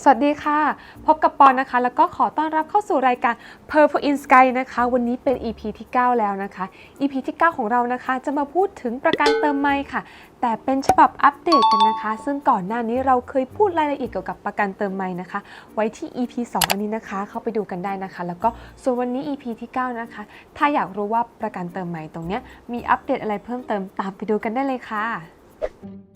สวัสดีค่ะ พบกับปอนนะคะ แล้วก็ขอต้อนรับเข้าสู่รายการ Purple in Sky นะคะ วันนี้เป็น EP ที่ 9 แล้วนะคะ EP ที่ 9 ของเรานะคะ จะมาพูดถึงประกันเติมไม่ค่ะ แต่เป็นฉบับอัปเดตกันนะคะ ซึ่งก่อนหน้านี้เราเคยพูดรายละเอียดเกี่ยวกับประกันเติมไม่นะคะ ไว้ที่ EP 2 อันนี้นะคะ เข้าไปดูกันได้นะคะ แล้วก็ส่วนวันนี้ EP ที่ 9 นะคะ ถ้าอยากรู้ว่าประกันเติมไม่ตรงเนี้ยมีอัปเดตอะไรเพิ่มเติมตามไปดูกันได้เลยค่ะ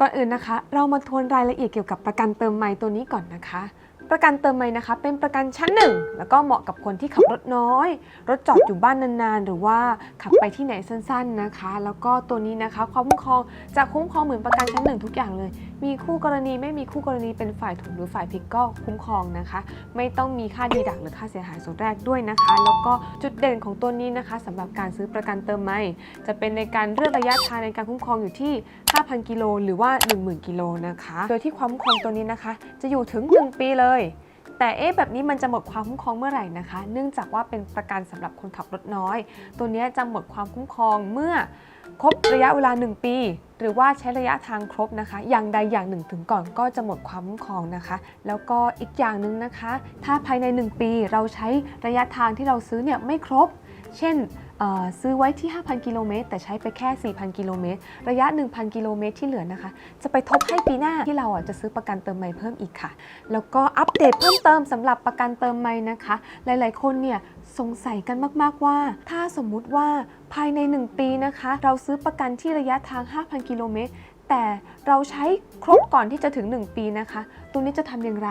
ก่อนอื่นนะคะ เรามาทวนรายละเอียดเกี่ยวกับประกันเติมไม้ตัวนี้ก่อนนะคะ ประกันเติมไม้นะคะ เป็นประกันชั้นหนึ่งแล้วก็เหมาะกับคนที่ขับรถน้อย รถจอดอยู่บ้านนานๆ หรือว่าขับไปที่ไหนสั้นๆนะคะ แล้วก็ตัวนี้นะคะความคุ้มครองจะคุ้มครองเหมือนประกันชั้นหนึ่งทุกอย่างเลย มีคู่กรณีไม่มีคู่กรณีเป็นฝ่ายถูกหรือฝ่ายผิดก็คุ้มครองนะคะ ไม่ต้องมีค่าดีดักหรือค่าเสียหายส่วนแรกด้วยนะคะ แล้วก็จุดเด่นของตัวนี้นะคะสำหรับการซื้อประกันเติมไม้จะเป็นในการเลือกระยะทางในการคุ้มครองอยู่ที่ 5,000 กิโลหรือว่า 10,000 กิโลนะคะ โดยที่ความคุ้มครองตัวนี้นะคะ จะอยู่ถึง 1 ปีเลยแต่เอ๊ะแบบนี้มันจะหมดความคุ้มครองเมื่อไหร่นะคะ เนื่องจากว่าเป็นประกันสำหรับคนขับรถน้อย ตัวนี้จะหมดความคุ้มครองเมื่อ ครบระยะเวลา 1 ปี หรือว่าใช้ระยะทางครบนะคะ อย่างใดอย่างหนึ่งถึงก่อนก็จะหมดความคุ้มครองนะคะ แล้วก็อีกอย่างหนึ่งนะคะ ถ้าภายใน 1 ปีเราใช้ระยะทางที่เราซื้อเนี่ยไม่ครบ เช่น ซื้อไว้ที่ 5,000 กิโลเมตรแต่ใช้ไปแค่ 4,000 กิโลเมตร ระยะ 1,000 กิโลเมตรที่เหลือนะคะ จะไปทบให้ปีหน้าที่เราอะจะซื้อประกันเติมไม้เพิ่มอีกค่ะ แล้วก็อัปเดตเพิ่มเติมสำหรับประกันเติมไม้นะคะ หลายๆ คนเนี่ยสงสัยกันมากๆว่า ถ้าสมมุติว่าภายใน 1 ปีนะคะ เราซื้อประกันที่ระยะทาง 5,000 กิโลเมตรแต่เราใช้ครบก่อนที่จะถึง 1 ปีนะคะตรงนี้จะทำอย่างไร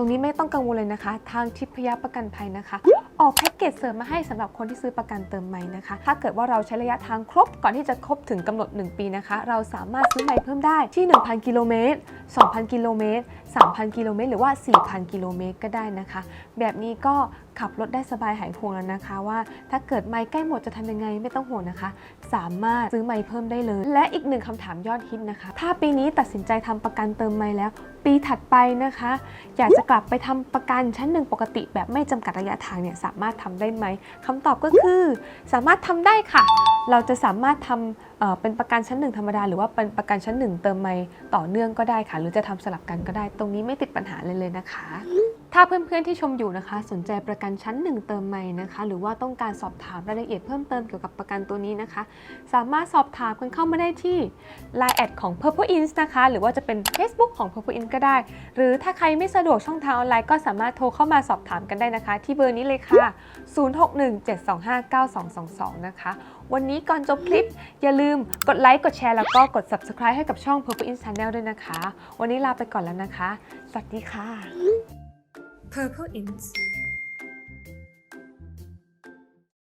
ตรงนี้ไม่ต้องกังวลเลยนะคะ ทางทิพยประกันภัยนะคะ ออกแพ็กเกจเสริมมาให้สำหรับคนที่ซื้อประกันเติมไม้นะคะ ถ้าเกิดว่าเราใช้ระยะทางครบก่อนที่จะครบถึงกำหนด 1 ปีนะคะ เราสามารถซื้อไม้เพิ่มได้ที่ 1,000 กิโลเมตร 2,000 กิโลเมตร 3,000 กิโลเมตร หรือว่า 4,000 กิโลเมตรก็ได้นะคะ แบบนี้ก็ขับรถได้สบายหายห่วงแล้วนะคะว่า ถ้าเกิดไม้ใกล้หมดจะทำยังไงไม่ต้องห่วงนะคะ สามารถซื้อไม้เพิ่มได้เลย และอีกหนึ่งคำถามยอดฮิตนะคะ ถ้าปีนี้ตัดสินใจทำประกันเติมไม้แล้วปีถัดไปนะคะ อยากจะกลับไปทำประกันชั้นหนึ่งปกติ แบบไม่จำกัดระยะทางเนี่ยสามารถทำได้ไหมคำตอบก็คือ สามารถทำได้ค่ะ เราจะสามารถทำเอ่อเป็นประกันชั้นหนึ่งธรรมดา หรือว่าเป็นประกันชั้นหนึ่งเติมไม่ต่อเนื่องก็ได้ค่ะ หรือจะทำสลับกันก็ได้ ตรงนี้ไม่ติดปัญหาเลยเลยนะคะ ถ้าเพื่อนๆที่ชมอยู่นะคะ สนใจประกันชั้นหนึ่งเติมใหม่นะคะ หรือว่าต้องการสอบถามรายละเอียดเพิ่มเติมเกี่ยวกับประกันตัวนี้นะคะ สามารถสอบถามกันเข้ามาได้ที่ Line แอดของ Purple Ins นะคะ หรือว่าจะเป็น Facebook ของ Purple Ins ก็ได้ หรือถ้าใครไม่สะดวกช่องทางออนไลน์ก็สามารถโทรเข้ามาสอบถามกันได้นะคะ ที่เบอร์นี้เลยค่ะ 0617259222 นะคะ วันนี้ก่อนจบคลิป อย่าลืมกดไลค์กดแชร์แล้วก็กด Subscribe ให้กับช่อง Purple Ins Channel ด้วยนะคะ วันนี้ลาไปก่อนแล้วนะคะ สวัสดีค่ะ Purple Ins